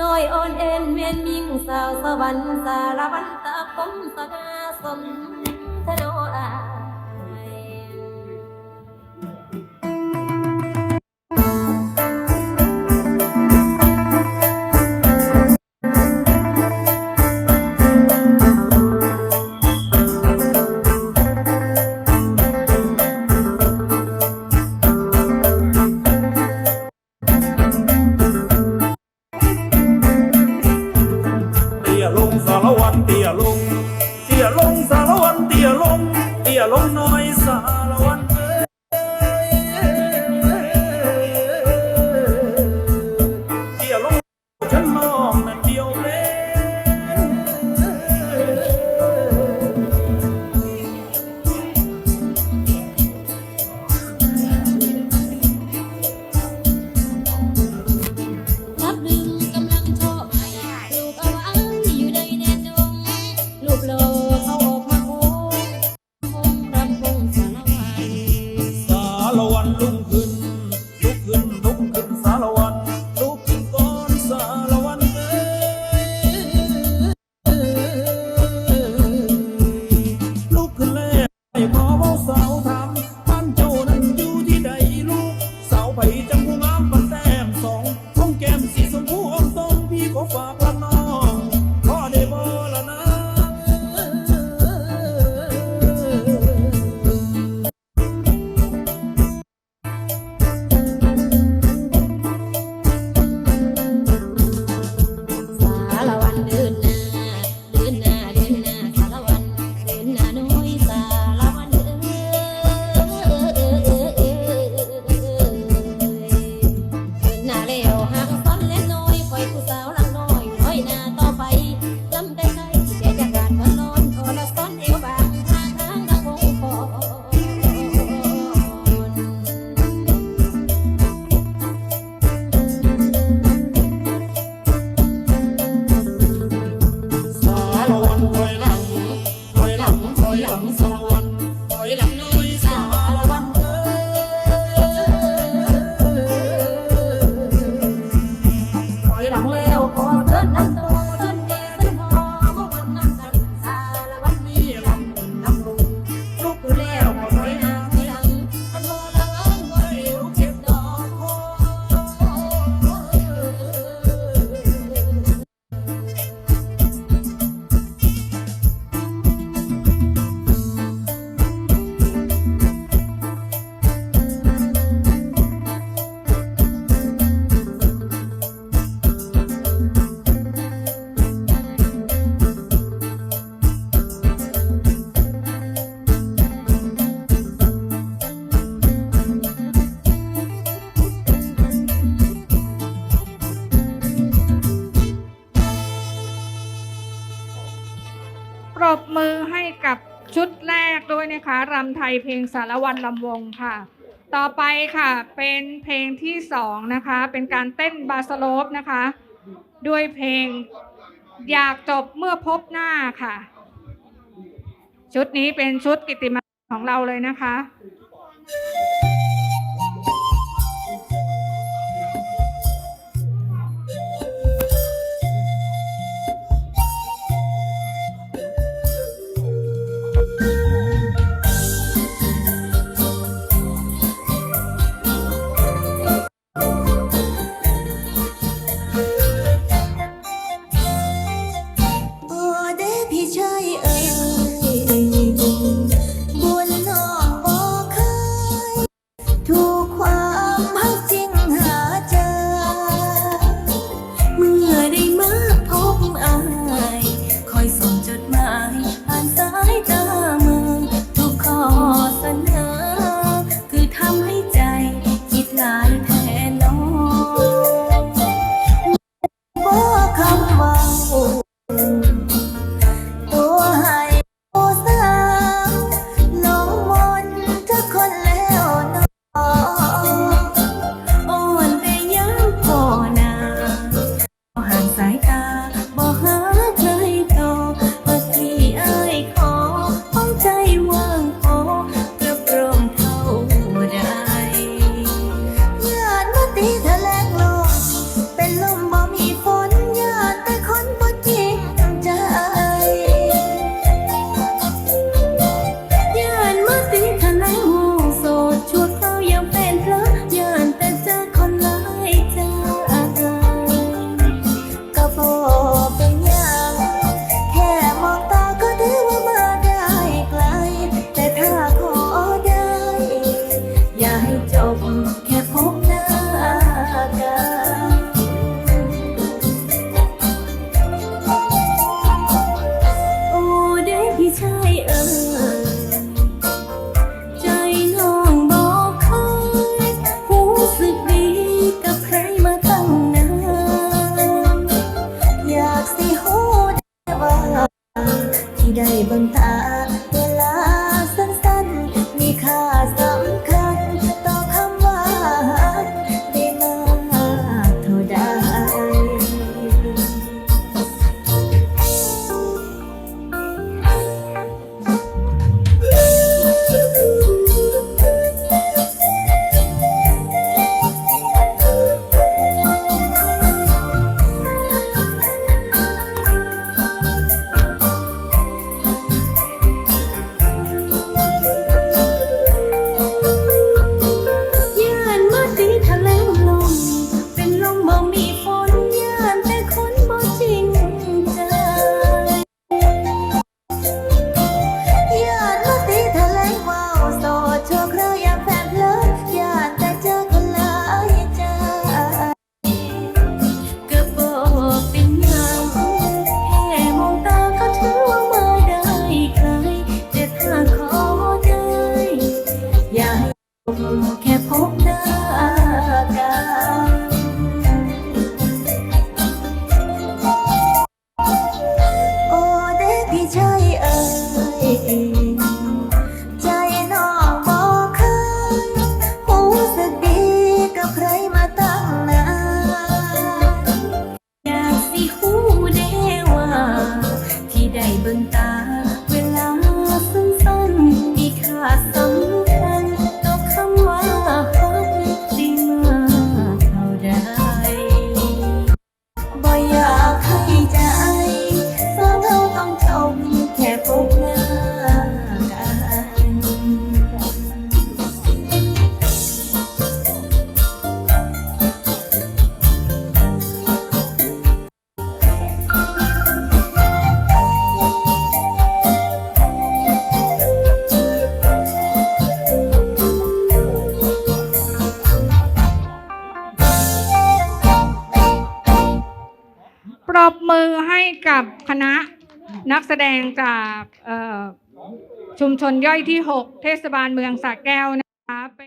น้อยอ่อนเอ็นเมียนมิงสาวสวรรค์สารวันตาคมสนาสมทโนอา เตี้ยลงน้อยสารวันเอ้ยเตี้ยลงฉันมองนั่นเดียวเล่นับหนึ่งกำลังโชว์ใหม่ลูกเอาไว้อยู่ในแดนดงลูกโล รบมือให้กับชุดแรกด้วยนะคะรำไทยเพลงสารวันลำวงค่ะ ต่อไปค่ะเป็นเพลงที่สองนะคะ เป็นการเต้นบาสโลปนะคะ ด้วยเพลงอยากจบเมื่อพบหน้าค่ะ ชุดนี้เป็นชุดกิติมศักดิ์ของเราเลยนะคะ กับคณะนักแสดงจากชุมชนย่อยที่ 6 เทศบาลเมืองสระแก้วนะคะ